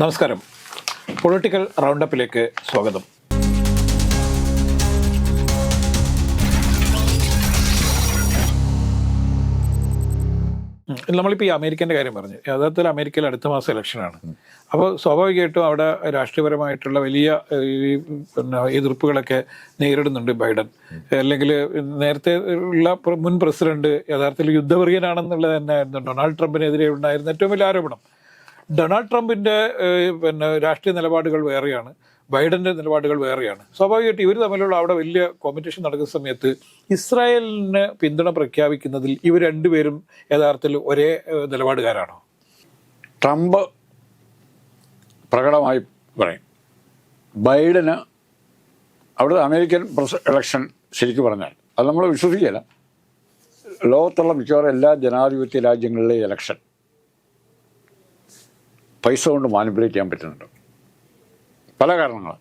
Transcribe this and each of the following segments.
നമസ്കാരം. പൊളിറ്റിക്കൽ റൗണ്ടപ്പിലേക്ക് സ്വാഗതം. നമ്മളിപ്പോൾ ഈ അമേരിക്കന്റെ കാര്യം പറഞ്ഞു. യഥാർത്ഥത്തിൽ അമേരിക്കയിൽ അടുത്ത മാസം ഇലക്ഷനാണ്. അപ്പോൾ സ്വാഭാവികമായിട്ടും അവിടെ രാഷ്ട്രീയപരമായിട്ടുള്ള വലിയ ഈ പിന്നെ എതിർപ്പുകളൊക്കെ നേരിടുന്നുണ്ട് ബൈഡൻ. അല്ലെങ്കിൽ നേരത്തെ ഉള്ള മുൻ പ്രസിഡന്റ് യഥാർത്ഥത്തിൽ യുദ്ധവർഗീയനാണെന്നുള്ളത് തന്നെ ആയിരുന്നു. ഡൊണാൾഡ് ട്രംപിനെതിരെ ഉണ്ടായിരുന്ന ഏറ്റവും വലിയ ആരോപണം. ഡൊണാൾഡ് ട്രംപിന്റെ പിന്നെ രാഷ്ട്രീയ നിലപാടുകൾ വേറെയാണ്. ബൈഡന്റെ നിലപാടുകൾ വേറെയാണ്. സ്വാഭാവികമായിട്ട് ഇവർ തമ്മിലുള്ള അവിടെ വലിയ കോമ്പറ്റീഷൻ നടക്കുന്ന സമയത്ത് ഇസ്രായേലിന് പിന്തുണ പ്രഖ്യാപിക്കുന്നതിൽ ഇവർ രണ്ടുപേരും യഥാർത്ഥത്തിൽ ഒരേ നിലപാടുകാരാണോ? ട്രംപ് പ്രകടമായി പറയും. ബൈഡന് അവിടെ അമേരിക്കൻ പ്രസ് ഇലക്ഷൻ ശരിക്കും പറഞ്ഞാൽ. അത് നമ്മൾ വിശ്വസിക്കുകയല്ല. ലോകത്തുള്ള മിക്കവാറും എല്ലാ ജനാധിപത്യ രാജ്യങ്ങളിലെ ഇലക്ഷൻ പൈസ കൊണ്ട് മാനിപ്പുലേറ്റ് ചെയ്യാൻ പറ്റുന്നുണ്ട്. പല കാരണങ്ങൾ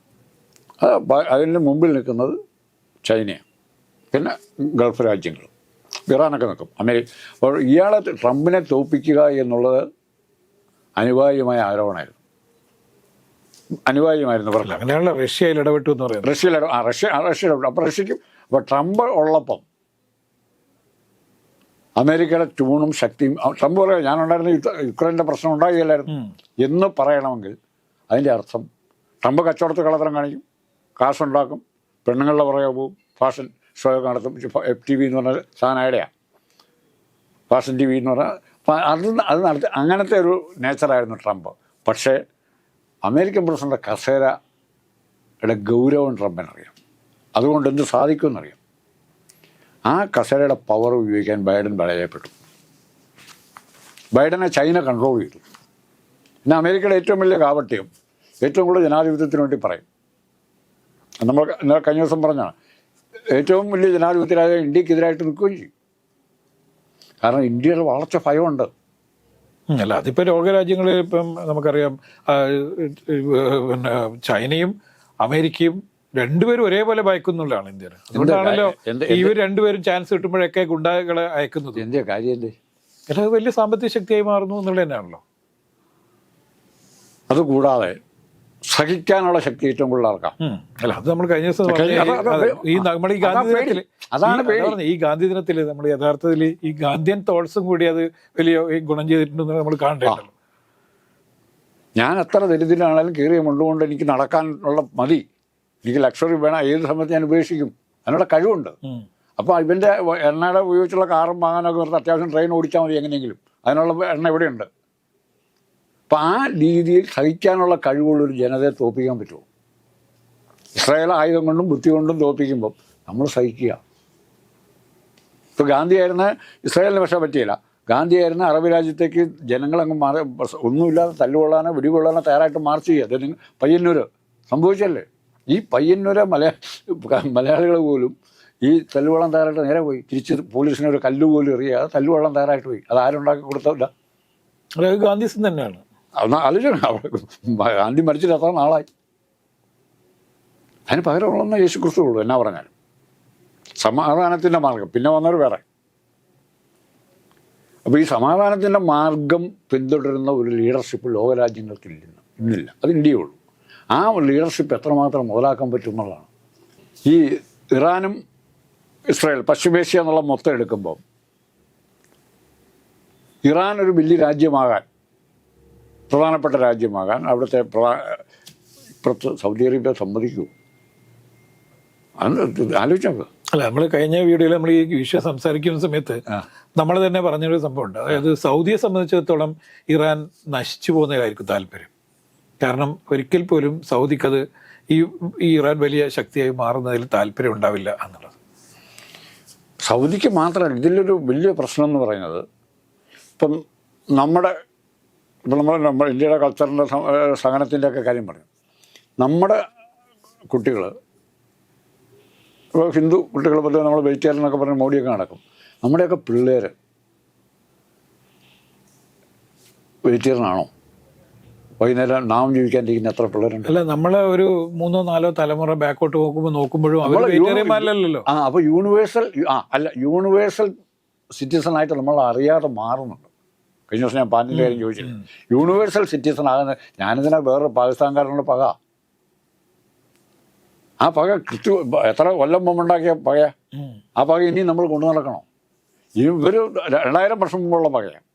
അത് അതിന് മുമ്പിൽ നിൽക്കുന്നത് ചൈനയാണ് പിന്നെ ഗൾഫ് രാജ്യങ്ങൾ ഇറാനൊക്കെ നിൽക്കും. അമേരിക്ക അപ്പോൾ ഇയാളെ ട്രംപിനെ തോൽപ്പിക്കുക എന്നുള്ളത് അനിവാര്യമായ ആരോപണമായിരുന്നു. അനിവാര്യമായിരുന്നു പറഞ്ഞു അങ്ങനെയുള്ള റഷ്യയിൽ ഇടപെട്ടു എന്ന് പറയുന്നത്. റഷ്യയിൽ ആ റഷ്യ റഷ്യ ഇടപെട്ടു. അപ്പോൾ റഷ്യക്കും അപ്പോൾ ട്രംപ് ഉള്ളപ്പം അമേരിക്കയുടെ ട്യൂണും ശക്തിയും സംഭവം ഞാൻ ഞാനുണ്ടായിരുന്ന യുക്രൈന്റെ പ്രശ്നം ഉണ്ടാകുകയില്ലായിരുന്നു എന്ന് പറയണമെങ്കിൽ അതിന്റെ അർത്ഥം ട്രംപ് കച്ചവടത്തിൽ കളത്തരം കാണിക്കും കാശുണ്ടാക്കും പെണ്ണുങ്ങളുടെ പുറകെ പോവും ഫാഷൻ ഷോ നടത്തും എഫ് ടി വി എന്ന് പറഞ്ഞ സാധനയുടെയാണ് ഫാഷൻ ടി വി എന്ന് പറഞ്ഞാൽ അപ്പം അത് അത് നടത്തി അങ്ങനത്തെ ഒരു നേച്ചറായിരുന്നു ട്രംപ്. പക്ഷേ അമേരിക്കൻ പ്രസിഡന്റ് കസേരയുടെ ഗൗരവം ട്രംപിനറിയാം. അതുകൊണ്ട് എന്ത് സാധിക്കുമെന്നറിയാം. ആ കസേരയുടെ പവർ ഉപയോഗിക്കാൻ ബൈഡൻ പരാജയപ്പെട്ടു. ബൈഡനെ ചൈന കൺട്രോൾ ചെയ്തു. പിന്നെ അമേരിക്കയുടെ ഏറ്റവും വലിയ കാവട്ട്യം ഏറ്റവും കൂടുതൽ ജനാധിപത്യത്തിന് വേണ്ടി പറയും. നമ്മൾ ഇന്നലെ കഴിഞ്ഞ ദിവസം പറഞ്ഞാണ് ഏറ്റവും വലിയ ജനാധിപത്യ രാജ്യം ഇന്ത്യക്കെതിരായിട്ട് നിൽക്കുകയും ചെയ്യും. കാരണം ഇന്ത്യയുടെ വളർച്ച ഭയമുണ്ട്. അല്ല അതിപ്പോൾ ലോകരാജ്യങ്ങളിൽ ഇപ്പം നമുക്കറിയാം പിന്നെ ചൈനയും അമേരിക്കയും രണ്ടുപേരും ഒരേപോലെ ഭയക്കുന്നുള്ളതാണ് ഇന്ത്യ അതുകൊണ്ടാണല്ലോ ഇവർ രണ്ടുപേരും ചാൻസ് കിട്ടുമ്പോഴൊക്കെ ഗുണ്ടാകളെ അയക്കുന്നത്. കാര്യം എന്തേ അല്ല അത് വലിയ സാമ്പത്തിക ശക്തിയായി മാറുന്നു എന്നുള്ളത് തന്നെയാണല്ലോ. അതുകൂടാതെ സഹിക്കാനുള്ള ശക്തി ഏറ്റവും കൂടുതൽ ആർക്കാം? അല്ല അത് നമ്മൾ കഴിഞ്ഞ ദിവസം ഈ- നമ്മൾ ഗാന്ധി അതാ ദിനത്തിൽ അതാണ് ഈ- ഗാന്ധി ദിനത്തിൽ നമ്മൾ യഥാർത്ഥത്തിൽ ഈ ഗാന്ധിയൻ തോട്ട്സും കൂടി അത് വലിയ ഗുണം ചെയ്തിട്ടുണ്ടെന്ന് നമ്മൾ കാണേണ്ടല്ലോ ഞാൻ എത്ര ദരിദ്രനാണെങ്കിലും കീറിയ മുണ്ടുകൊണ്ട് എനിക്ക് നടക്കാനുള്ള മതി. എനിക്ക് ലക്ഷറി വേണം ഏത് സമയത്ത് ഞാൻ ഉപേക്ഷിക്കും? അതിനുള്ള കഴിവുണ്ട്. അപ്പൊ അപ്പോൾ ഇവന്റെ എണ്ണയുടെ ഉപയോഗിച്ചുള്ള കാറും വാങ്ങാനൊക്കെ വെറുതെ അത്യാവശ്യം ട്രെയിൻ ഓടിച്ചാൽ മതി എങ്ങനെയെങ്കിലും. അതിനുള്ള എണ്ണ ഇവിടെയുണ്ട്. അപ്പം ആ രീതിയിൽ സഹിക്കാനുള്ള കഴിവുള്ള ഒരു ജനതയെ തോപ്പിക്കാൻ പറ്റുമോ? ഇസ്രായേൽ ആയുധം കൊണ്ടും ബുദ്ധി കൊണ്ടും തോൽപ്പിക്കുമ്പം നമ്മൾ സഹിക്കുക. ഇപ്പോൾ ഗാന്ധിയായിരുന്ന ഇസ്രായേലിന് പക്ഷേ പറ്റിയില്ല. ഗാന്ധിയായിരുന്ന അറബ് രാജ്യത്തേക്ക് ജനങ്ങളങ്ങ് മാറി ഒന്നുമില്ലാതെ തല്ലുകൊള്ളാനോ വെടികൊള്ളാനോ തയ്യാറായിട്ട് മാർച്ച് ചെയ്യുക. അത് പയ്യന്നൂര് പയ്യന്നൂർ സംഭവിച്ചല്ലേ? ഈ പയ്യന്നൂര മലയാ മലയാളികൾ പോലും ഈ തല്ലുവള്ളം തയ്യാറായിട്ട് നേരെ പോയി. തിരിച്ച് പോലീസിനെ ഒരു കല്ല് പോലും എറിയാതെ തല്ലുവള്ളം തയ്യാറായിട്ട് പോയി. അത് ആരുണ്ടാക്കി കൊടുത്തില്ല ഗാന്ധി ഗാന്ധിസം തന്നെയാണ്. അവിടെ ഗാന്ധി മരിച്ചിട്ട് അത്ര നാളായി? അതിന് പകരമുള്ളതെന്ന് യേശു ക്രിസ്തു ഉള്ളൂ എന്നാ പറഞ്ഞാലും. സമാധാനത്തിന്റെ മാർഗം. പിന്നെ വന്നവർ വേറെ. അപ്പോൾ ഈ സമാധാനത്തിന്റെ മാർഗം പിന്തുടരുന്ന ഒരു ലീഡർഷിപ്പ് ലോകരാജ്യങ്ങൾക്കില്ല ഇന്നില്ല. അത് ഇന്ത്യയേ ഉള്ളൂ. ആ ലീഡർഷിപ്പ് എത്രമാത്രം മുതലാക്കാൻ പറ്റും എന്നുള്ളതാണ് ഈ ഇറാനും ഇസ്രായേൽ പശ്ചിമേഷ്യ എന്നുള്ള മൊത്തം എടുക്കുമ്പോൾ ഇറാൻ ഒരു വലിയ രാജ്യമാകാൻ പ്രധാനപ്പെട്ട രാജ്യമാകാൻ അവിടുത്തെ പ്രധാ ഇപ്പുറത്ത് സൗദി അറേബ്യ സമ്മതിക്കൂ. അത് ആലോചിച്ച് നോക്ക്. അല്ല നമ്മൾ കഴിഞ്ഞ വീഡിയോയിൽ നമ്മൾ ഈ വിഷയം സംസാരിക്കുന്ന സമയത്ത് നമ്മൾ തന്നെ പറഞ്ഞൊരു സംഭവമുണ്ട്. അതായത് സൗദിയെ സംബന്ധിച്ചിടത്തോളം ഇറാൻ നശിച്ചു പോകുന്നതിലായിരിക്കും താല്പര്യം. കാരണം ഒരിക്കൽ പോലും സൗദിക്കത് ഈ ഈ ഇറാൻ വലിയ ശക്തിയായി മാറുന്നതിൽ താല്പര്യം ഉണ്ടാവില്ല എന്നുള്ളത്. സൗദിക്ക് മാത്രമല്ല ഇതിലൊരു വലിയ പ്രശ്നം എന്ന് പറയുന്നത് ഇപ്പം നമ്മുടെ ഇപ്പം നമ്മൾ ഇന്ത്യയുടെ കൾച്ചറിന്റെ സഹനത്തിന്റെ ഒക്കെ കാര്യം പറയും. നമ്മുടെ കുട്ടികൾ ഇപ്പോൾ ഹിന്ദു കുട്ടികൾ പോലെ നമ്മൾ വെജിറ്റേറിയൻ എന്നൊക്കെ പറഞ്ഞ് മോഡിയൊക്കെ നടക്കും. നമ്മുടെയൊക്കെ പിള്ളേർ വെജിറ്റേറിയൻ ആണോ വൈകുന്നേരം നാം ജീവിക്കാണ്ടിരിക്കുന്ന എത്ര പിള്ളേരുണ്ട്? അല്ല നമ്മളെ ഒരു മൂന്നോ നാലോ തലമുറ ബാക്കോട്ട് നോക്കുമ്പോൾ നോക്കുമ്പോഴും നമ്മൾ ആ അപ്പോൾ യൂണിവേഴ്സൽ ആ അല്ല യൂണിവേഴ്സൽ സിറ്റിസൺ ആയിട്ട് നമ്മൾ അറിയാതെ മാറുന്നുണ്ട്. കഴിഞ്ഞ ദിവസം ഞാൻ പാനിന്റെ കാര്യം ചോദിച്ചില്ല. യൂണിവേഴ്സൽ സിറ്റിസൺ ആകുന്ന ഞാനിതിനാ വേറെ പാകിസ്ഥാൻകാരനുള്ള പക. ആ പക കൃത്യ എത്ര കൊല്ലം മുമ്പുണ്ടാക്കിയ പക. ആ പക ഇനി നമ്മൾ കൊണ്ടു നടക്കണം. ഇനി ഇവർ രണ്ടായിരം വർഷം മുമ്പുള്ള പകയാണ്.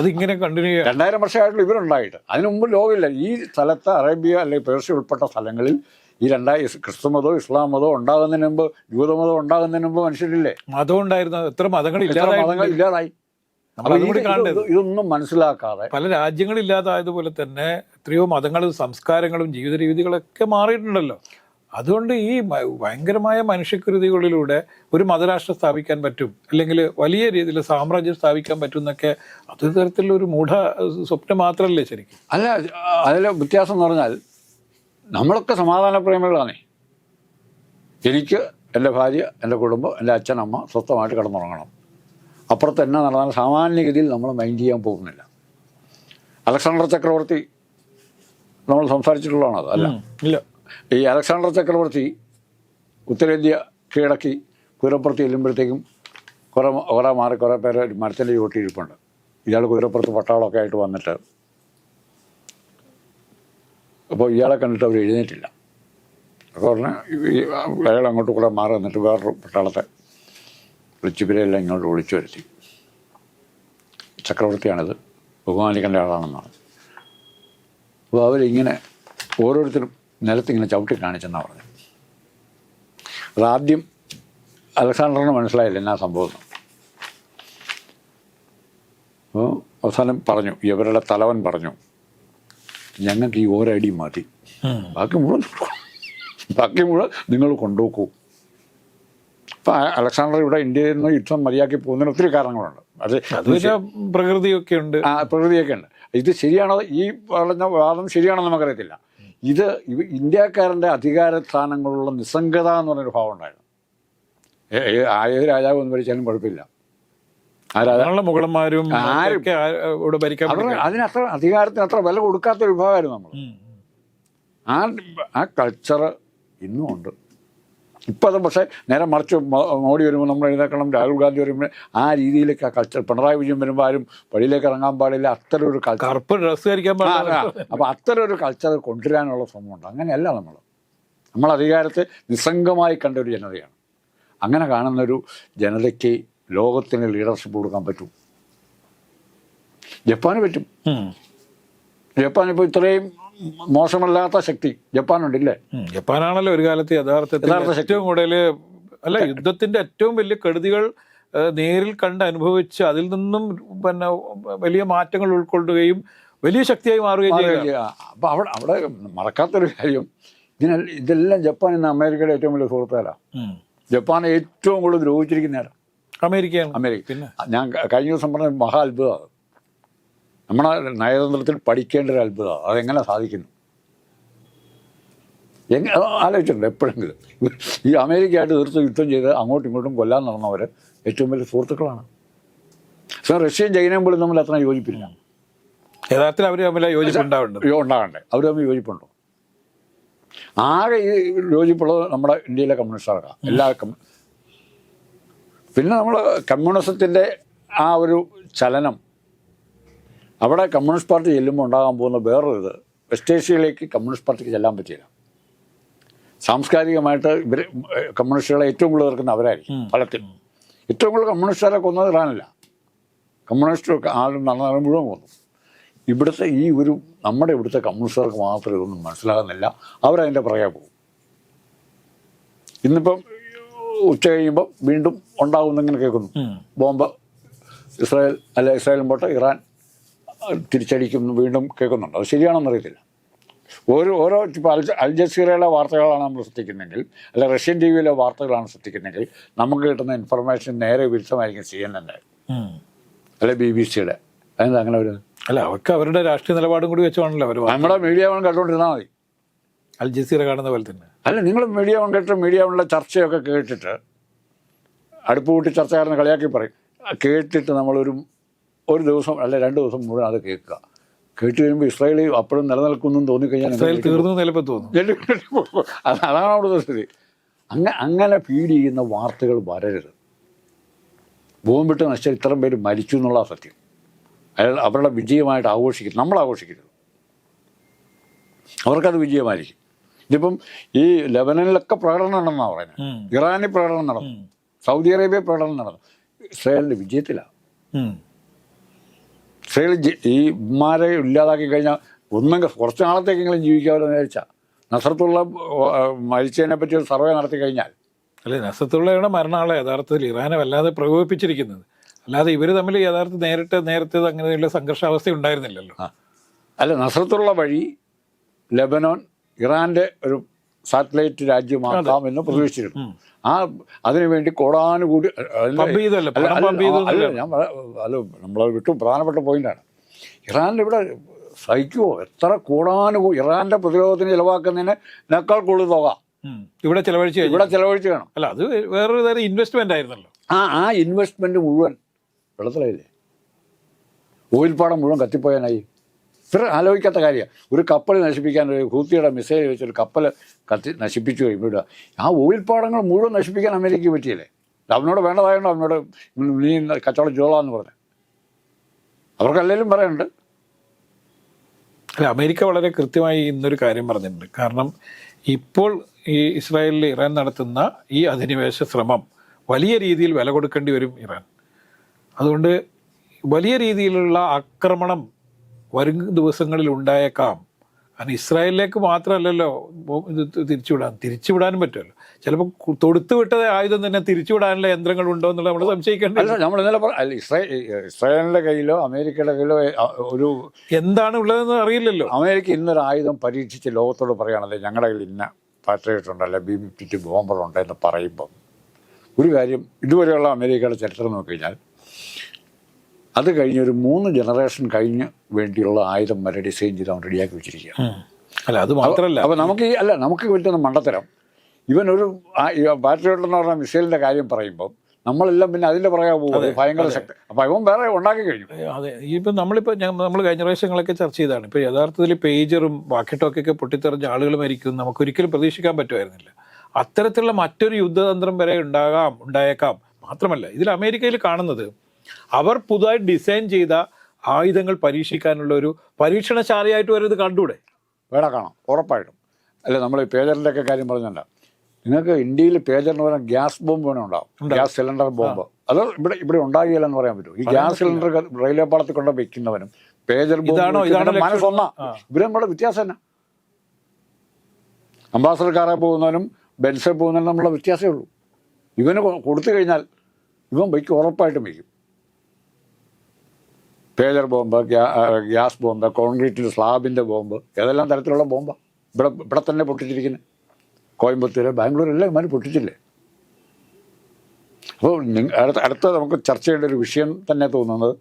അതിങ്ങനെ കണ്ടിന്യൂ ചെയ്യാം. രണ്ടായിരം വർഷമായിട്ടുള്ള ഇവരുണ്ടായിട്ട്. അതിനു മുമ്പ് ലോകമില്ല. ഈ സ്ഥലത്ത് അറേബ്യ അല്ലെങ്കിൽ പേർഷ്യ ഉൾപ്പെട്ട സ്ഥലങ്ങളിൽ ഈ രണ്ടായി ക്രിസ്തു മതോ ഇസ്ലാം മതമോ ഉണ്ടാകുന്നതിന് മുമ്പ് ജൂതമതം ഉണ്ടാകുന്നതിന് മുമ്പ് മനുഷ്യരില്ലേ? മതം ഉണ്ടായിരുന്നു. എത്ര മതങ്ങൾ മതങ്ങൾ ഇല്ലാതായി. ഇതൊന്നും മനസ്സിലാക്കാതെ പല രാജ്യങ്ങളില്ലാതായതുപോലെ തന്നെ എത്രയോ മതങ്ങളും സംസ്കാരങ്ങളും ജീവിത രീതികളൊക്കെ മാറിയിട്ടുണ്ടല്ലോ. അതുകൊണ്ട് ഈ ഭയങ്കരമായ മനുഷ്യകൃതികളിലൂടെ ഒരു മതരാഷ്ട്രം സ്ഥാപിക്കാൻ പറ്റും അല്ലെങ്കിൽ വലിയ രീതിയിൽ സാമ്രാജ്യം സ്ഥാപിക്കാൻ പറ്റും എന്നൊക്കെ അതൊരു തരത്തിലുള്ള ഒരു മൂഢ സ്വപ്നം മാത്രമല്ലേ ശരിക്കും? അല്ല അതിലെ വ്യത്യാസം എന്ന് പറഞ്ഞാൽ നമ്മളൊക്കെ സമാധാന പ്രേമികളാണേ. എനിക്ക് എന്റെ ഭാര്യ എന്റെ കുടുംബം എന്റെ അച്ഛൻ അമ്മ സ്വസ്ഥമായിട്ട് കിടന്നുറങ്ങണം. അപ്പുറത്ത് എന്നാ നടന്നാൽ സാമാന്യഗതിയിൽ നമ്മൾ മൈൻഡ് ചെയ്യാൻ പോകുന്നില്ല. അലക്സാണ്ടർ ചക്രവർത്തി നമ്മൾ സംസാരിച്ചിട്ടുള്ളതാണോ അത് അല്ല ഇല്ല. ഈ അലക്സാണ്ടർ ചക്രവർത്തി ഉത്തരേന്ത്യ കീഴടക്കി കുതിരപ്പുറത്ത് ചെല്ലുമ്പോഴത്തേക്കും കുറേ കുറേ മാറി കുറേ പേരെ മരത്തിന്റെ ചുവട്ടി ഇരിപ്പുണ്ട്. ഇയാൾ കുതിരപ്പുറത്ത് പട്ടാളമൊക്കെ ആയിട്ട് വന്നിട്ട് അപ്പോൾ ഇയാളെ കണ്ടിട്ട് അവർ എഴുന്നേറ്റില്ല. അപ്പോൾ പറഞ്ഞാൽ അയാൾ അങ്ങോട്ട് കൂടെ മാറി വന്നിട്ട് വേറൊരു പട്ടാളത്തെ വിളിച്ച് ഇവരെല്ലാം ഇങ്ങോട്ട് വിളിച്ചു വരുത്തി. ചക്രവർത്തിയാണിത്. ബഹുമാനിക്കേണ്ട ആളാണെന്നാണ്. അപ്പോൾ അവരിങ്ങനെ ഓരോരുത്തരും നിലത്തിങ്ങനെ ചവിട്ടി കാണിച്ചെന്നാണ് പറഞ്ഞു. അതാദ്യം അലക്സാണ്ടറിന് മനസ്സിലായില്ല എന്നാ സംഭവം. അപ്പോൾ അവസാനം പറഞ്ഞു ഇവരുടെ തലവൻ പറഞ്ഞു ഞങ്ങൾക്ക് ഈ ഒരടി മതി. ബാക്കി മുഴുവൻ ബാക്കി മുഴുവൻ നിങ്ങൾ കൊണ്ടുപോക്കൂ. അപ്പം അലക്സാണ്ടർ ഇവിടെ ഇന്ത്യയിൽ നിന്ന് യുദ്ധം മതിയാക്കി പോകുന്നതിന് ഒത്തിരി കാരണങ്ങളുണ്ട്. അത് പ്രകൃതിയൊക്കെ ഉണ്ട് ആ പ്രകൃതിയൊക്കെ ഉണ്ട് ഇത് ശരിയാണോ? ഈ പറഞ്ഞ വാദം ശരിയാണോ നമുക്കറിയത്തില്ല. ഇത് ഇന്ത്യക്കാരന്റെ അധികാര സ്ഥാനങ്ങളുള്ള നിസ്സംഗത എന്ന് പറഞ്ഞൊരു ഭാവം ഉണ്ടായിരുന്നു. ആയത് ഏത് രാജാവ് ഒന്ന് ഭരിച്ചാലും കുഴപ്പമില്ല. മുഗളന്മാരും. അതിനത്ര അധികാരത്തിന് അത്ര വില കൊടുക്കാത്ത വിഭാഗമായിരുന്നു നമ്മൾ. ആ ആ കൾച്ചർ ഇന്നും ഉണ്ട്. ഇപ്പം അത് പക്ഷേ നേരെ മറിച്ച് മോഡി വരുമ്പോൾ നമ്മൾ എഴുന്നേക്കണം രാഹുൽ ഗാന്ധി വരുമ്പോൾ ആ രീതിയിലേക്ക് ആ കൾച്ചർ പിണറായി വിജയൻ വരുമ്പോൾ ആരും വഴിയിലേക്ക് ഇറങ്ങാൻ പാടില്ല അത്തരം ഒരു കൾച്ചർ ഡ്രസ് ധരിക്കാൻ പാടില്ല. അപ്പോൾ അത്തരം ഒരു കൾച്ചർ കൊണ്ടുവരാനുള്ള ശ്രമമുണ്ട്. അങ്ങനെയല്ല നമ്മൾ. നമ്മൾ അധികാരത്തെ നിസ്സംഗമായി കണ്ട ഒരു ജനതയാണ്. അങ്ങനെ കാണുന്നൊരു ജനതയ്ക്ക് ലോകത്തിന് ലീഡർഷിപ്പ് കൊടുക്കാൻ പറ്റും ജപ്പാന് പറ്റും. ജപ്പാൻ ഇപ്പോൾ ഇത്രയും മോശമല്ലാത്ത ശക്തി ജപ്പാനുണ്ടല്ലേ? ഇല്ലേ ജപ്പാനാണല്ലോ ഒരു കാലത്ത് യഥാർത്ഥത്തിൽ. ഏറ്റവും കൂടുതൽ അല്ല യുദ്ധത്തിന്റെ ഏറ്റവും വലിയ കെടുതികൾ നേരിൽ കണ്ട് അനുഭവിച്ച് അതിൽ നിന്നും പിന്നെ വലിയ മാറ്റങ്ങൾ ഉൾക്കൊള്ളുകയും വലിയ ശക്തിയായി മാറുകയും ചെയ്യുക. അപ്പോൾ അവിടെ അവിടെ മറക്കാത്തൊരു കാര്യം ഇതിനെ ഇതെല്ലാം ജപ്പാൻ ഇന്ന് അമേരിക്കയുടെ ഏറ്റവും വലിയ സുഹൃത്തുക്കളാണ്. ജപ്പാൻ ഏറ്റവും കൂടുതൽ ദ്രോഹിച്ചിരിക്കുന്ന അമേരിക്കയാണ്. അമേരിക്ക. പിന്നെ? ഞാൻ കഴിഞ്ഞ ദിവസം പറഞ്ഞ മഹാ അത്ഭുതമാണ് നമ്മളെ നയതന്ത്രത്തിൽ പഠിക്കേണ്ട ഒരു അത്ഭുതമാണ് അതെങ്ങനെ സാധിക്കുന്നു? എങ്ങനെ ആലോചിച്ചിട്ടുണ്ട് എപ്പോഴെങ്കിലും. ഈ അമേരിക്കയായിട്ട് തീർത്ത് യുദ്ധം ചെയ്ത് അങ്ങോട്ടും ഇങ്ങോട്ടും കൊല്ലാൻ നടന്നവർ ഏറ്റവും വലിയ സുഹൃത്തുക്കളാണ്. സാർ റഷ്യയും ചൈനയും പോലും തമ്മിൽ അത്ര യോജിപ്പില്ല. യഥാർത്ഥത്തിൽ അവർ തമ്മിൽ യോജിപ്പുണ്ടാവേണ്ടത്? യോ- ഉണ്ടാകണ്ടേ. അവർ തമ്മിൽ യോജിപ്പുണ്ടോ? ആകെ ഈ യോജിപ്പുള്ളത് നമ്മുടെ ഇന്ത്യയിലെ കമ്മ്യൂണിസ്റ്റുകാർക്കാണ് എല്ലാ പിന്നെ നമ്മൾ കമ്മ്യൂണിസത്തിന്റെ ആ ഒരു ചലനം അവിടെ കമ്മ്യൂണിസ്റ്റ് പാർട്ടി ചെല്ലുമ്പോൾ ഉണ്ടാകാൻ പോകുന്ന വേറൊരു ഇത്. വെസ്റ്റ് ഏഷ്യയിലേക്ക് കമ്മ്യൂണിസ്റ്റ് പാർട്ടിക്ക് ചെല്ലാൻ പറ്റില്ല സാംസ്കാരികമായിട്ട് ഇവർ കമ്മ്യൂണിസ്റ്റുകളെ ഏറ്റവും കൂടുതൽ എതിർക്കുന്ന അവരായിരിക്കും ഫലത്തിൽ. ഏറ്റവും കൂടുതൽ കമ്മ്യൂണിസ്റ്റുകാരെ കൊന്നത് ഇറാനല്ല. കമ്മ്യൂണിസ്റ്റ് ആളും നടന്നാലും മുഴുവൻ കൊന്നു. ഇവിടുത്തെ ഈ ഒരു നമ്മുടെ ഇവിടുത്തെ കമ്മ്യൂണിസ്റ്റുകാർക്ക് മാത്രം ഇതൊന്നും മനസ്സിലാകുന്നില്ല. അവരതിന്റെ പുറകെ പോകും. ഇന്നിപ്പം ഉച്ച കഴിയുമ്പോൾ വീണ്ടും ഉണ്ടാകുമെന്നിങ്ങനെ കേൾക്കുന്നു. ബോംബ് ഇസ്രായേൽ അല്ല ഇസ്രായേലും പോട്ടെ ഇറാൻ. തിരിച്ചടിക്കുന്നു വീണ്ടും കേൾക്കുന്നുണ്ട്. അത് ശരിയാണെന്ന് അറിയത്തില്ല. ഓരോ ഓരോ ഇപ്പോൾ അൽ അൽ ജസീറയിലെ വാർത്തകളാണ് നമ്മൾ ശ്രദ്ധിക്കുന്നതെങ്കിൽ അല്ല റഷ്യൻ ടി വിയിലെ വാർത്തകളാണ് ശ്രദ്ധിക്കുന്നതെങ്കിൽ നമുക്ക് കിട്ടുന്ന ഇൻഫർമേഷൻ നേരെ വിരുദ്ധമായിരിക്കും സി എൻ എന്റെ. അല്ലെ ബി ബി സിയുടെ. അതെന്താ അങ്ങനെ ഒരു അല്ല അവർക്ക് അവരുടെ രാഷ്ട്രീയ നിലപാടും കൂടി വെച്ചാണല്ലോ അവർ നമ്മുടെ മീഡിയ വൺ കണ്ടുകൊണ്ടിരുന്നാൽ മതി. അൽ ജസീറ കാണുന്ന പോലെ തന്നെ. അല്ല നിങ്ങൾ മീഡിയ വൺ കേട്ട് മീഡിയ വണ്ണിലെ ചർച്ചയൊക്കെ കേട്ടിട്ട് അടുപ്പ് കൂട്ടി ചർച്ചക്കാരനെ കളിയാക്കി പറയും. കേട്ടിട്ട് നമ്മളൊരു ഒരു ദിവസം അല്ലെ രണ്ട് ദിവസം മുഴുവൻ അത് കേൾക്കുക. കേട്ട് കഴിയുമ്പോൾ ഇസ്രായേൽ അപ്പോഴും നിലനിൽക്കുന്നു തോന്നിക്കഴിഞ്ഞാൽ ഇസ്രായേൽ തീർന്നു നിലപ്പം തോന്നുന്നു അതാണ് അവിടുത്തെ സ്ഥിതി. അങ്ങനെ അങ്ങനെ ഫീഡ് ചെയ്യുന്ന വാർത്തകൾ വരരുത്. ഭൂമിട്ട് നശിച്ചാൽ ഇത്രയും പേര് മരിച്ചു എന്നുള്ള സത്യം. അയാൾ അവരുടെ വിജയമായിട്ട് ആഘോഷിക്കരുത്. നമ്മൾ ആഘോഷിക്കരുത്. അവർക്കത് വിജയമായിരിക്കും. ഇതിപ്പം ഈ ലെബനനിലൊക്കെ പ്രകടനം നടന്നാണ് പറയുന്നത്. ഇറാനിൽ പ്രകടനം നടന്നു. സൗദി അറേബ്യ പ്രകടനം നടന്നു. ഇസ്രായേലിന്റെ വിജയത്തിലാണ് ജി- ഈ ഉമ്മാരെ ഇല്ലാതാക്കി കഴിഞ്ഞാൽ ഒന്നും കുറച്ച് നാളത്തേക്കെങ്കിലും ജീവിക്കാമല്ലോ എന്ന് വിചാരിച്ചാൽ നസറത്തുള്ള മരിച്ചതിനെ പറ്റി ഒരു സർവേ നടത്തി കഴിഞ്ഞാൽ. അല്ലെ നസത്തുള്ളയുടെ മരണമാണ് യഥാർത്ഥത്തിൽ ഇറാനെ വല്ലാതെ പ്രകോപിപ്പിച്ചിരിക്കുന്നത്. അല്ലാതെ ഇവർ തമ്മിൽ യഥാർത്ഥ നേരിട്ട് നേരത്തെ അങ്ങനെയുള്ള സംഘർഷാവസ്ഥ ഉണ്ടായിരുന്നില്ലല്ലോ. ആ. അല്ല നസറത്തുള്ള വഴി ലെബനോൻ ഇറാന്റെ ഒരു സാറ്റലൈറ്റ് രാജ്യമാക്കാം എന്ന് പ്രതീക്ഷിച്ചിരുന്നു. ആ അതിനുവേണ്ടി കോടാനുകൂടി അല്ല, ഞാൻ അല്ല നമ്മളത് വിട്ടു പ്രധാനപ്പെട്ട പോയിന്റാണ് ഇറാനിൽ ഇവിടെ സഹിക്കുമോ എത്ര കോടാനുകൂ ഇറാന്റെ പ്രതിരോധത്തിന് ചിലവാക്കുന്നതിനേക്കാൾ കൂടുതൽ തുക. ഇവിടെ ചെലവഴിച്ച് ഇവിടെ ചെലവഴിച്ച് വേണം. അല്ല അത് വേറൊരു തരം ഇൻവെസ്റ്റ്മെന്റ് ആയിരുന്നല്ലോ. ആ ആ ഇൻവെസ്റ്റ്മെന്റ് മുഴുവൻ വെള്ളത്തിലായില്ലേ? ഓയിൽ പാടം മുഴുവൻ കത്തിപ്പോയാനായി. ഇത്ര ആലോചിക്കാത്ത കാര്യമാണ്. ഒരു കപ്പൽ നശിപ്പിക്കാൻ ഒരു ഹൂത്തിയുടെ മിസൈൽ വെച്ചൊരു കപ്പൽ കത്തി നശിപ്പിച്ചു കഴിയുമ്പോൾ ആ ഓയിൽ പാടങ്ങൾ മുഴുവൻ നശിപ്പിക്കാൻ അമേരിക്കയ്ക്ക് പറ്റിയില്ലേ? അവനോട് വേണ്ടതായോണ്ട് അവനോട് നീ കച്ചവടം ചെയ്തോളാന്ന് പറഞ്ഞു. അവർക്കല്ലെങ്കിലും പറയുന്നുണ്ട്. അല്ല അമേരിക്ക വളരെ കൃത്യമായി ഇന്നൊരു കാര്യം പറഞ്ഞിട്ടുണ്ട്. കാരണം ഇപ്പോൾ ഈ ഇസ്രായേലിൽ ഇറാൻ നടത്തുന്ന ഈ അധിനിവേശ ശ്രമം വലിയ രീതിയിൽ വില കൊടുക്കേണ്ടി വരും ഇറാൻ. അതുകൊണ്ട് വലിയ രീതിയിലുള്ള ആക്രമണം വരും ദിവസങ്ങളിൽ ഉണ്ടായേക്കാം കാരണം ഇസ്രായേലിലേക്ക് മാത്രമല്ലല്ലോ ഇത് തിരിച്ചുവിടാൻ. തിരിച്ചുവിടാനും പറ്റുമല്ലോ. ചിലപ്പോൾ തൊടുത്തു വിട്ട ആയുധം തന്നെ തിരിച്ചുവിടാനുള്ള യന്ത്രങ്ങൾ ഉണ്ടോ എന്നുള്ളത് നമ്മൾ സംശയിക്കേണ്ട നമ്മൾ ഇന്നലെ ഇസ്രായേലിന്റെ ഇസ്രായേൽ ഇസ്രായേലിന്റെ കയ്യിലോ അമേരിക്കയുടെ കയ്യിലോ ഒരു എന്താണ് ഉള്ളതെന്ന് അറിയില്ലല്ലോ. അമേരിക്ക ഇന്നൊരു ആയുധം പരീക്ഷിച്ച് ലോകത്തോട് പറയുകയാണല്ലേ ഞങ്ങളുടെ കയ്യിൽ ഇന്ന പാട്രിയറ്റ് ഉണ്ടല്ലേ ബി ഫിഫ്റ്റി ബോംബർ ഉണ്ട് എന്ന് പറയുമ്പം. ഒരു കാര്യം ഇതുവരെയുള്ള അമേരിക്കയുടെ ചരിത്രം നോക്കിക്കഴിഞ്ഞാൽ അത് കഴിഞ്ഞ് ഒരു മൂന്ന് ജനറേഷൻ കഴിഞ്ഞ് വേണ്ടിയുള്ള ആയുധം വരെ ഡിസൈൻ ചെയ്ത് അവൻ റെഡിയാക്കി വെച്ചിരിക്കുക അല്ല അത് മാത്രമല്ല. അപ്പോൾ നമുക്ക് ഈ അല്ല നമുക്ക് പറ്റുന്ന മണ്ടത്തരം. ഇവൻ ഒരു എന്ന് പറഞ്ഞ മിസൈലിന്റെ കാര്യം പറയുമ്പോൾ നമ്മളെല്ലാം പിന്നെ അതിന്റെ പുറകെ പോകും ഭയങ്കര ശക്തി. അപ്പം ഇവൻ വേറെ ഉണ്ടാക്കി കഴിഞ്ഞു. അതെ. ഇപ്പം നമ്മളിപ്പോൾ നമ്മൾ കഴിഞ്ഞ പ്രാവശ്യങ്ങളൊക്കെ ചർച്ച ചെയ്താണ് ഇപ്പോൾ യഥാർത്ഥത്തിൽ പേജറും വാക്കിട്ടോക്കൊക്കെ പൊട്ടിത്തെറിഞ്ഞ ആളുകൾ മരിക്കും നമുക്കൊരിക്കലും പ്രതീക്ഷിക്കാൻ പറ്റുമായിരുന്നില്ല. അത്തരത്തിലുള്ള മറ്റൊരു യുദ്ധതന്ത്രം വരെ ഉണ്ടാകാം ഉണ്ടായേക്കാം. മാത്രമല്ല ഇതിൽ അമേരിക്കയിൽ കാണുന്നത് അവർ പുതുതായി ഡിസൈൻ ചെയ്ത ആയുധങ്ങൾ പരീക്ഷിക്കാനുള്ള ഒരു പരീക്ഷണശാലയായിട്ട് വരെ ഇത് കണ്ടൂടെ വേണം കാണാം. ഉറപ്പായിട്ടും. അല്ല നമ്മൾ ഈ പേജറിന്റെ ഒക്കെ കാര്യം പറഞ്ഞല്ല. നിങ്ങൾക്ക് ഇന്ത്യയിൽ പേജറിന് പറയാൻ ഗ്യാസ് ബോംബ് വേണം ഉണ്ടാവും. Gas cylinder bomb. അത് ഇവിടെ ഇവിടെ ഉണ്ടാകില്ലെന്ന് പറയാൻ പറ്റും ഈ ഗ്യാസ് സിലിണ്ടർ റെയിൽവേ പാളത്തിൽ കൊണ്ട് വെക്കുന്നവനും പേജർ ബോംബ് മനസ്സൊന്നാ. ഇവർ നമ്മുടെ വ്യത്യാസം തന്നെ അംബാസഡർ കാറെ പോകുന്നവനും ബെൻസിൽ പോകുന്നവനും നമ്മളെ വ്യത്യാസമേ ഉള്ളൂ. ഇവന് കൊടുത്തു കഴിഞ്ഞാൽ ഇവൻ വയ്ക്കും ഉറപ്പായിട്ടും വയ്ക്കും. പേജർ ബോംബ് ഗ്യാ- ഗ്യാസ് ബോംബ് കോൺക്രീറ്റിന്റെ സ്ലാബിന്റെ ബോംബ് ഏതെല്ലാം തരത്തിലുള്ള ബോംബ്? ഇവിടെ ഇവിടെ തന്നെ പൊട്ടിച്ചിരിക്കുന്നത് കോയമ്പത്തൂർ ബാംഗ്ലൂർ എല്ലാം ഇമാനും പൊട്ടിച്ചില്ലേ? അപ്പോൾ അടുത്ത അടുത്ത നമുക്ക് ചർച്ച ചെയ്യേണ്ട ഒരു വിഷയം തന്നെ തോന്നുന്നത്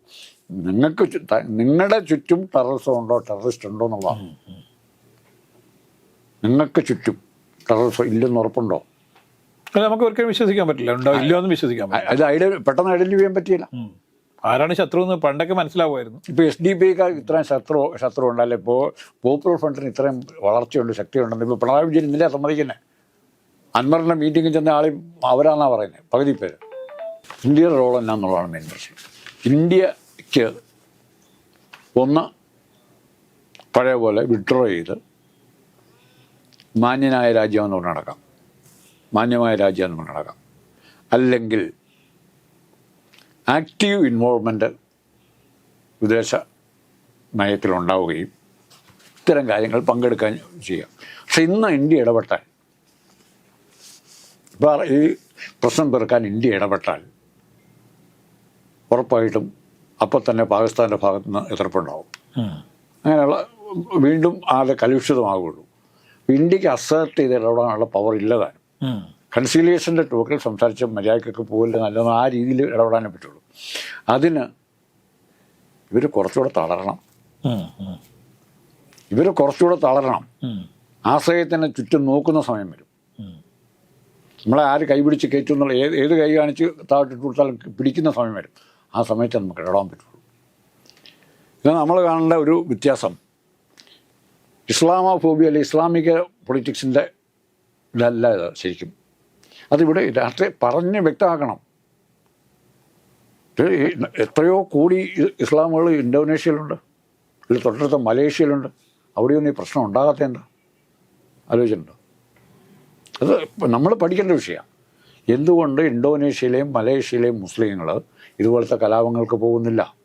നിങ്ങൾക്ക് നിങ്ങളുടെ ചുറ്റും ടെററിസം ഉണ്ടോ ടെററിസ്റ്റ് ഉണ്ടോ എന്നുള്ളതാണ്. നിങ്ങൾക്ക് ചുറ്റും ടെററിസം ഇല്ലെന്ന് ഉറപ്പുണ്ടോ? നമുക്ക് ഒരിക്കലും വിശ്വസിക്കാൻ പറ്റില്ല. ഉണ്ടോ ഇല്ലയോ എന്ന് വിശ്വസിക്കാൻ പറ്റില്ല. അത് ഐഡൻ പെട്ടെന്ന് ഐഡന്റിഫൈ ചെയ്യാൻ പറ്റിയില്ല. ആരാണ് ശത്രു എന്ന് പണ്ടൊക്കെ മനസ്സിലാവുമായിരുന്നു. ഇപ്പൊ എസ് ഡി പി ഐക്കാർ ഇത്രയും ശത്രു ശത്രു ഉണ്ടല്ലേ ഇപ്പോൾ പോപ്പുലർ ഫ്രണ്ടിന് ഇത്രയും വളർച്ചയുണ്ട് ശക്തിയുണ്ടെന്ന് ഇപ്പൊ പിണറായി വിജയൻ ഇന്നലെ സമ്മതിക്കുന്നത് അൻവറിന്റെ മീറ്റിംഗിൽ ചെന്ന ആളി അവരാണെന്നാണ് പറയുന്നത് പകുതി പേര്. ഇന്ത്യയുടെ റോൾ എന്നാന്നുള്ളതാണ് മെയിൻ പ്രശ്നം. ഇന്ത്യയ്ക്ക് ഒന്ന് പഴയ പോലെ വിഡ്രോ ചെയ്ത് മാന്യനായ രാജ്യം എന്ന് നടക്കാം. മാന്യമായ രാജ്യം എന്ന് നടക്കാം. അല്ലെങ്കിൽ ആക്റ്റീവ് ഇൻവോൾവ്മെന്റ് വിദേശ നയത്തിലുണ്ടാവുകയും ഇത്തരം കാര്യങ്ങൾ പങ്കെടുക്കാൻ ചെയ്യാം. പക്ഷെ ഇന്ന് ഇന്ത്യ ഇടപെട്ടാൽ ഇപ്പോൾ ഈ പ്രശ്നം തീർക്കാൻ ഇന്ത്യ ഇടപെട്ടാൽ ഉറപ്പായിട്ടും അപ്പം തന്നെ പാകിസ്ഥാന്റെ ഭാഗത്തു നിന്ന് എതിർപ്പുണ്ടാവും. അങ്ങനെയുള്ള വീണ്ടും ആകെ കലുഷിതമാകുള്ളൂ ഇന്ത്യയ്ക്ക് അസേർട്ട് ചെയ്ത് ഇടപെടാനുള്ള പവർ ഇല്ലതാനും. കൺസീലിയേഷന്റെ ടോക്കിൽ സംസാരിച്ച മര്യാദക്കൊക്കെ പോകില്ല നല്ലതെന്ന് ആ രീതിയിൽ ഇടപെടാനേ പറ്റുള്ളൂ. അതിന് ഇവർ കുറച്ചുകൂടെ തളരണം. ഇവർ കുറച്ചുകൂടെ തളരണം. ആശ്രയത്തിന് ചുറ്റും നോക്കുന്ന സമയം വരും. നമ്മളെ ആര് കൈപിടിച്ച് കയറ്റും എന്നുള്ള ഏത് ഏത് കൈ കാണിച്ച് താഴ്ത്തിട്ട് കൊടുത്താലും പിടിക്കുന്ന സമയം വരും. ആ സമയത്ത് നമുക്ക് ഇടപെടാൻ പറ്റുള്ളൂ. ഇത് നമ്മൾ കാണേണ്ട ഒരു വ്യത്യാസം. ഇസ്ലാമോഫോബിയ അല്ലെ ഇസ്ലാമിക പൊളിറ്റിക്സിന്റെ ഇതല്ല ഇത് ശരിക്കും. അതിവിടെ രാഷ്ട്രീയ പറഞ്ഞ് വ്യക്തമാക്കണം. എത്രയോ കൂടി ഇസ്ലാമുകൾ ഇന്തോനേഷ്യയിലുണ്ട്. ഇതിൽ തൊട്ടടുത്ത മലേഷ്യയിലുണ്ട്. അവിടെയൊന്നും ഈ പ്രശ്നം ഉണ്ടാകാത്ത എന്താ? ആലോചിച്ചിട്ടുണ്ടോ? അത് നമ്മൾ പഠിക്കേണ്ട വിഷയമാണ്. എന്തുകൊണ്ട് ഇന്തോനേഷ്യയിലെയും മലേഷ്യയിലെയും മുസ്ലിങ്ങൾ ഇതുപോലത്തെ കലാപങ്ങൾക്ക് പോകുന്നില്ല?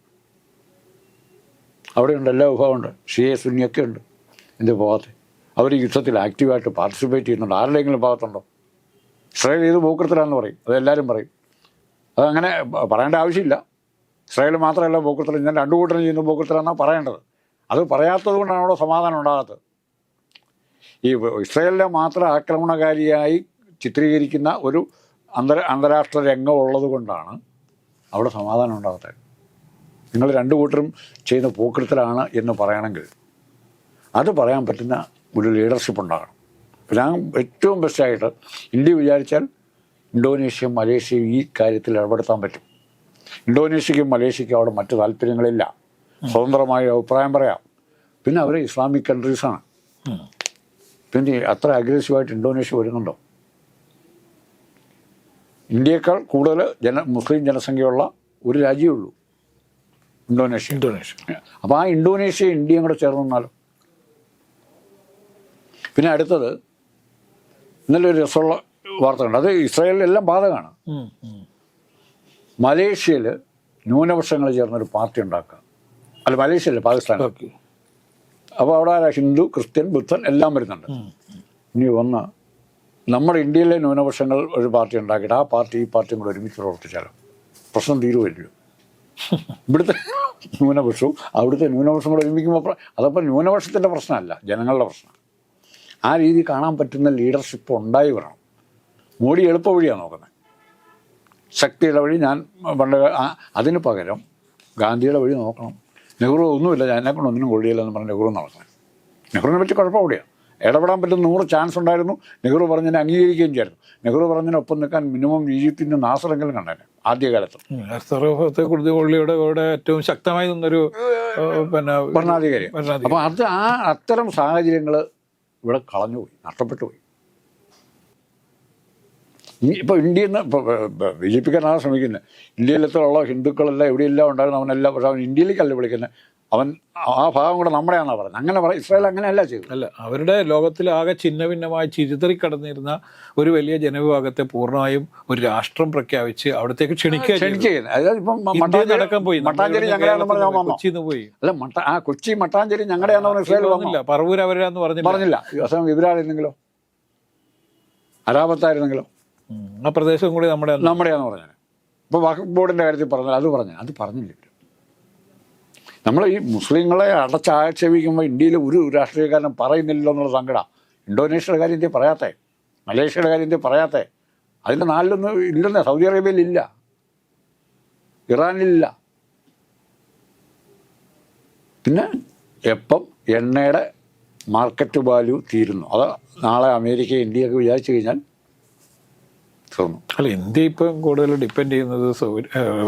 അവിടെയുണ്ട് എല്ലാ വിഭാഗമുണ്ട്. ഷിയെ സുന്നിയൊക്കെ ഉണ്ട്. എന്ത് ഭാഗത്ത് അവർ യുദ്ധത്തിൽ ആക്റ്റീവായിട്ട് പാർട്ടിസിപ്പേറ്റ് ചെയ്യുന്നുണ്ട്. ആരുടെയെങ്കിലും ഭാഗത്തുണ്ടോ? ഇസ്രായേൽ ഏത് പോക്കൃത്തിലാണെന്ന് പറയും. അതെല്ലാവരും പറയും. അതങ്ങനെ പറയേണ്ട ആവശ്യമില്ല. ഇസ്രായേൽ മാത്രമല്ല ഭൂകൃത്തിൽ ഞാൻ രണ്ടു കൂട്ടരും ചെയ്യുന്ന പോക്കൃത്തിലാണെന്നാണ് പറയേണ്ടത്. അത് പറയാത്തത് കൊണ്ടാണ് അവിടെ സമാധാനം ഉണ്ടാകാത്തത്. ഈ ഇസ്രായേലിനെ മാത്രം ആക്രമണകാരിയായി ചിത്രീകരിക്കുന്ന ഒരു അന്തര അന്താരാഷ്ട്ര രംഗം ഉള്ളത് കൊണ്ടാണ് അവിടെ സമാധാനം ഉണ്ടാകാത്തത്. നിങ്ങൾ രണ്ടു കൂട്ടരും ചെയ്യുന്ന പൂക്കൃത്തിലാണ് എന്ന് പറയണമെങ്കിൽ അത് പറയാൻ പറ്റുന്ന ഒരു ലീഡർഷിപ്പ് ഉണ്ടാകണം. ഞാൻ ഏറ്റവും ബെസ്റ്റായിട്ട് ഇന്ത്യ വിചാരിച്ചാൽ ഇന്തോനേഷ്യയും മലേഷ്യയും ഈ കാര്യത്തിൽ ഇടപെടുത്താൻ പറ്റും. ഇന്തോനേഷ്യക്കും മലേഷ്യയ്ക്കും അവിടെ മറ്റു താല്പര്യങ്ങളില്ല. സ്വതന്ത്രമായ അഭിപ്രായം പറയാം. പിന്നെ അവർ ഇസ്ലാമിക് കൺട്രീസാണ്. പിന്നെ അത്ര അഗ്രസീവായിട്ട് ഇന്തോനേഷ്യ വരുന്നുണ്ടോ? ഇന്ത്യയേക്കാൾ കൂടുതൽ ജന മുസ്ലിം ജനസംഖ്യയുള്ള ഒരു രാജ്യമേ ഉള്ളൂ. ഇന്തോനേഷ്യ. ഇന്തോനേഷ്യ. അപ്പോൾ ആ ഇന്തോനേഷ്യ ഇന്ത്യയും കൂടെ ചേർന്ന് നിന്നാലോ? പിന്നെ അടുത്തത് ഇന്നലെ ഒരു രസമുള്ള വാർത്ത കണ്ടു അത് ഇസ്രായേലിലെല്ലാം ബാധകമാണ്. മലേഷ്യയിൽ ന്യൂനപക്ഷങ്ങൾ ചേർന്നൊരു പാർട്ടി ഉണ്ടാക്കുക. അല്ല മലേഷ്യയല്ല പാകിസ്ഥാൻ. അപ്പോൾ അവിടെ ഹിന്ദു ക്രിസ്ത്യൻ ബുദ്ധൻ എല്ലാം വരുന്നുണ്ട്. ഇനി ഒന്ന് നമ്മുടെ ഇന്ത്യയിലെ ന്യൂനപക്ഷങ്ങൾ ഒരു പാർട്ടി ഉണ്ടാക്കിയിട്ട് ആ പാർട്ടി ഈ പാർട്ടിയും കൂടെ ഒരുമിച്ച് പ്രവർത്തിച്ചാലോ? പ്രശ്നം തീരുമല്ലോ ഇവിടുത്തെ ന്യൂനപക്ഷവും അവിടുത്തെ ന്യൂനപക്ഷം കൂടെ ഒരുമിക്കുമ്പോൾ അതപ്പോൾ ന്യൂനപക്ഷത്തിന്റെ പ്രശ്നമല്ല ജനങ്ങളുടെ പ്രശ്നം. ആ രീതി കാണാൻ പറ്റുന്ന ലീഡർഷിപ്പ് ഉണ്ടായി വരണം. മോഡി എളുപ്പ വഴിയാണ് നോക്കുന്നത് ശക്തിയുടെ വഴി ഞാൻ പണ്ട് അതിന് പകരം ഗാന്ധിയുടെ വഴി നോക്കണം. നെഹ്റു ഒന്നുമില്ല എന്നെ കൊണ്ട് ഒന്നിനും കൊള്ളിയില്ലെന്ന് പറഞ്ഞ് നെഹ്റു നടക്കുന്നത് നെഹ്റുവിനെ പറ്റി കുഴപ്പം അവിടെയാണ് ഇടപെടാൻ പറ്റുന്ന നൂറ് ചാൻസ് ഉണ്ടായിരുന്നു. നെഹ്റു പറഞ്ഞതിനെ അംഗീകരിക്കുകയും ചെയ്തു. നെഹ്റു പറഞ്ഞതിനൊപ്പം നിൽക്കാൻ മിനിമം ഈജിപ്തിന്റെ നാസറെങ്കിലും കണ്ടേനെ ആദ്യകാലത്ത്. കൊള്ളിയുടെ കൂടെ ഏറ്റവും ശക്തമായി നിന്നൊരു പിന്നെ ഭരണാധികാരി. ഭരണാധികാരി. അപ്പോൾ അത് ആ അത്തരം സാഹചര്യങ്ങൾ ഇവിടെ കളഞ്ഞുപോയി നഷ്ടപ്പെട്ടു പോയി. ഇപ്പോൾ ഇന്ത്യയിൽ നിന്ന് ഇപ്പോൾ ബി ജെ പിക്കാരാണ് ശ്രമിക്കുന്നത് ഇന്ത്യയിലെത്തുള്ള ഹിന്ദുക്കളെല്ലാം എവിടെയെല്ലാം ഉണ്ടായിരുന്നു അവനെല്ലാം പക്ഷെ അവൻ ഇന്ത്യയിലേക്കല്ല വിളിക്കുന്നത് അവൻ ആ ഭാഗം കൂടെ നമ്മുടെയാണെന്നാണ് പറയുന്നത് അങ്ങനെ പറ ഇസ്രായേൽ അങ്ങനെയല്ല ചെയ്തു അല്ല അവരുടെ ലോകത്തിൽ ആകെ ഛിന്ന ഭിന്നമായി ചിരിതറിക്കടന്നിരുന്ന ഒരു വലിയ ജനവിഭാഗത്തെ പൂർണമായും ഒരു രാഷ്ട്രം പ്രഖ്യാപിച്ച് അവിടത്തേക്ക് ക്ഷണിക്കുക പോയി. മട്ടാഞ്ചേരി കൊച്ചിന്ന് പോയി. അല്ല മട്ട ആ കൊച്ചി മട്ടാഞ്ചേരി ഞങ്ങളുടെയാണെന്ന് പറഞ്ഞ ഇസ്രായേൽ വന്നില്ല പറവൂർ അവരാന്ന് പറഞ്ഞില്ല. പറഞ്ഞില്ല. ഇവരായിരുന്നെങ്കിലോ അരാപത്തായിരുന്നെങ്കിലോ. ആ പ്രദേശം കൂടി നമ്മുടെ നമ്മുടെയാന്ന് പറഞ്ഞത് ഇപ്പോൾ വഖഫ് ബോർഡിന്റെ കാര്യത്തിൽ പറഞ്ഞാൽ അത് പറഞ്ഞു അത് പറഞ്ഞില്ല. നമ്മൾ ഈ മുസ്ലിങ്ങളെ അടച്ചാക്ഷേപിക്കുമ്പോൾ ഇന്ത്യയിൽ ഒരു രാഷ്ട്രീയക്കാരനും പറയുന്നില്ലല്ലോ എന്നുള്ള സങ്കടം. ഇന്തോനേഷ്യയുടെ കാര്യം ഇന്ത്യ പറയാത്തേ. മലേഷ്യയുടെ കാര്യം ഇന്ത്യ പറയാത്തേ. അതിന്റെ നാലിലൊന്നും ഇല്ലെന്നേ സൗദി അറേബ്യയിലില്ല. ഇറാനിലില്ല. പിന്നെ എപ്പം എണ്ണയുടെ മാർക്കറ്റ് വാല്യൂ തീരുന്നു? അത് നാളെ അമേരിക്ക ഇന്ത്യയൊക്കെ വിചാരിച്ചു കഴിഞ്ഞാൽ തീർന്നു. അല്ല ഇന്ത്യ ഇപ്പം കൂടുതൽ ഡിപ്പെൻഡ് ചെയ്യുന്നത്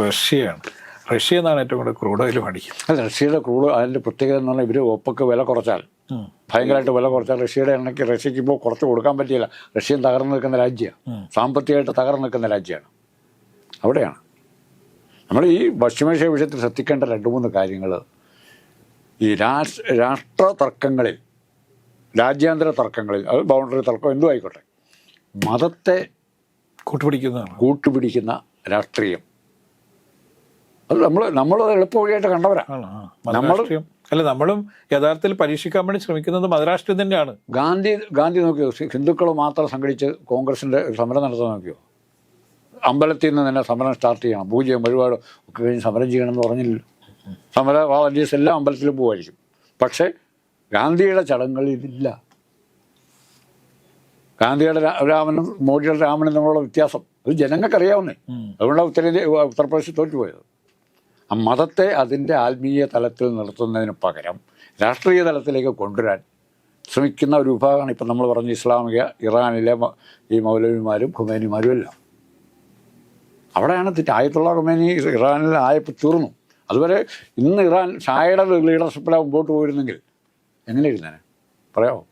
റഷ്യയാണ് റഷ്യ എന്നാണ് ഏറ്റവും കൂടുതൽ ക്രൂഡ് ഓയിൽ മേടിക്കുന്നത്. അല്ല റഷ്യയുടെ ക്രൂഡ് അതിന്റെ പ്രത്യേകത എന്ന് പറഞ്ഞാൽ ഇവർ ഒപ്പൊക്കെ വില കുറച്ചാൽ. ഭയങ്കരമായിട്ട് വില കുറച്ചാൽ റഷ്യയുടെ എണ്ണയ്ക്ക് റഷ്യക്ക് ഇപ്പോൾ കുറച്ച് കൊടുക്കാൻ പറ്റിയില്ല. റഷ്യൻ തകർന്നു നിൽക്കുന്ന രാജ്യമാണ്. സാമ്പത്തികമായിട്ട് തകർന്നു നിൽക്കുന്ന രാജ്യമാണ്. അവിടെയാണ്. നമ്മൾ ഈ പശ്ചിമേഷ്യ വിഷയത്തിൽ ശ്രദ്ധിക്കേണ്ട രണ്ട് മൂന്ന് കാര്യങ്ങൾ. ഈ രാഷ്ട്ര രാഷ്ട്ര തർക്കങ്ങളിൽ രാജ്യാന്തര തർക്കങ്ങളിൽ അത് ബൗണ്ടറി തർക്കം എന്തും ആയിക്കോട്ടെ. മതത്തെ കൂട്ടുപിടിക്കുന്നതാണ്. കൂട്ടുപിടിക്കുന്ന രാഷ്ട്രീയം. അത് നമ്മൾ നമ്മളത് എളുപ്പ വഴിയായിട്ട് കണ്ടവരാ. ആണ്, ആ. അല്ല നമ്മളും യഥാർത്ഥത്തിൽ പരീക്ഷിക്കാൻ വേണ്ടി ശ്രമിക്കുന്നത് മതരാഷ്ട്രീയം തന്നെയാണ്. ഗാന്ധി ഗാന്ധി നോക്കിയോ? ഹിന്ദുക്കൾ മാത്രം സംഘടിച്ച് കോൺഗ്രസിന്റെ സമരം നടത്താൻ നോക്കിയോ? അമ്പലത്തിൽ നിന്ന് തന്നെ സമരം സ്റ്റാർട്ട് ചെയ്യണം. പൂജയും വഴിപാടും ഒക്കെ കഴിഞ്ഞ് സമരം ചെയ്യണം എന്ന് പറഞ്ഞില്ലല്ലോ സമര വാളണ്ടിയേഴ്സ് എല്ലാം അമ്പലത്തിൽ പോകുമായിരിക്കും പക്ഷേ ഗാന്ധിയുടെ ചടങ്ങുകളിൽ ഇതില്ല. ഗാന്ധിയുടെ രാമനും മോഡിയുടെ രാമനും തമ്മിലുള്ള വ്യത്യാസം. അത് ജനങ്ങൾക്കറിയാവുന്നേ. അതുകൊണ്ടാണ് ഉത്തരേന്ത്യ ഉത്തർപ്രദേശ് തോറ്റുപോയത്. മതത്തെ അതിന്റെ ആത്മീയ തലത്തിൽ നിർത്തുന്നതിന് പകരം രാഷ്ട്രീയ തലത്തിലേക്ക് കൊണ്ടുവരാൻ ശ്രമിക്കുന്ന ഒരു വിഭാഗമാണ് ഇപ്പം നമ്മൾ പറഞ്ഞ ഇസ്ലാമിക ഇറാനിലെ ഈ മൗലവിമാരും ഖുമേനിമാരും എല്ലാം. അവിടെയാണ് തെറ്റ്. ആയത്തുള്ള ഖുമേനി ഇറാനിൽ ആയപ്പോൾ തീർന്നു. അതുവരെ ഇന്ന് ഇറാൻ ഷായുടെ ലീഡർഷിപ്പിലാണ് മുമ്പോട്ട് പോയിരുന്നെങ്കിൽ എങ്ങനെ ഇരുന്നേനെ? പറയാമോ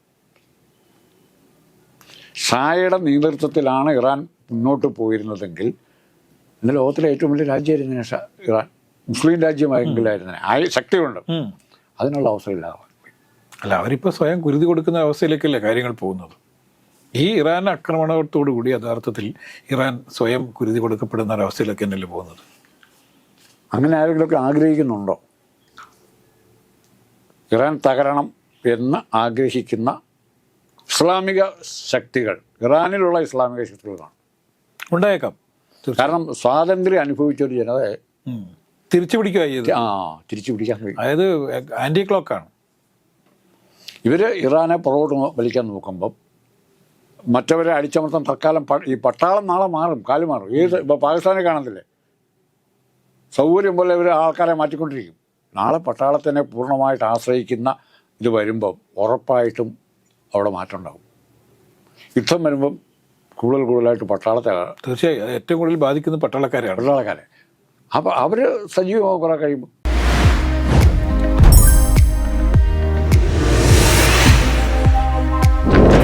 ഷായയുടെ നേതൃത്വത്തിലാണ് ഇറാൻ മുന്നോട്ട് പോയിരുന്നതെങ്കിൽ ഇന്ന് ലോകത്തിലെ ഏറ്റവും വലിയ രാജ്യമായിരുന്നു ഇറാൻ. മുസ്ലിം രാജ്യമായെങ്കിലായിരുന്നു ആ ശക്തിയുണ്ട്. അതിനുള്ള അവസരം ഇല്ലാതെ അല്ല അവരിപ്പോൾ സ്വയം കുരുതി കൊടുക്കുന്ന അവസ്ഥയിലേക്കല്ലേ കാര്യങ്ങൾ പോകുന്നത്? ഈ ഇറാൻ ആക്രമണത്തോടു കൂടി യഥാർത്ഥത്തിൽ ഇറാൻ സ്വയം കുരുതി കൊടുക്കപ്പെടുന്ന ഒരവസ്ഥയിലൊക്കെ തന്നെയല്ലേ പോകുന്നത്? അങ്ങനെ ആരെങ്കിലുമൊക്കെ ആഗ്രഹിക്കുന്നുണ്ടോ? ഇറാൻ തകരണം എന്ന് ആഗ്രഹിക്കുന്ന ഇസ്ലാമിക ശക്തികൾ ഇറാനിലുള്ള ഇസ്ലാമിക ശക്തികളാണ്. ഉണ്ടായേക്കാം. കാരണം സ്വാതന്ത്ര്യം അനുഭവിച്ച ഒരു ജനതയെ. തിരിച്ചു പിടിക്കുക ചെയ്ത് ആ തിരിച്ചു പിടിക്കാൻ കഴിയും. അതായത് ആന്റി ക്ലോക്കാണ് ഇവർ ഇറാനെ പുറകോട്ട് വലിക്കാൻ നോക്കുമ്പം മറ്റവരെ അടിച്ചമർത്താൻ തൽക്കാലം ഈ പട്ടാളം നാളെ മാറും കാൽ മാറും. ഏത് ഇപ്പോൾ പാകിസ്ഥാനെ കാണത്തില്ലേ? സൗകര്യം പോലെ ഇവർ ആൾക്കാരെ മാറ്റിക്കൊണ്ടിരിക്കും. നാളെ പട്ടാളത്തിനെ പൂർണമായിട്ട് ആശ്രയിക്കുന്ന ഇത് വരുമ്പം ഉറപ്പായിട്ടും അവിടെ മാറ്റം ഉണ്ടാകും. യുദ്ധം വരുമ്പം കൂടുതൽ കൂടുതലായിട്ട് പട്ടാളത്തെ തീർച്ചയായും. ഏറ്റവും കൂടുതൽ ബാധിക്കുന്നത് പട്ടാളക്കാരെ പട്ടാളക്കാരെ. അപ്പോൾ അവർ സജീവമായി കുറേ കഴിയുമ്പോൾ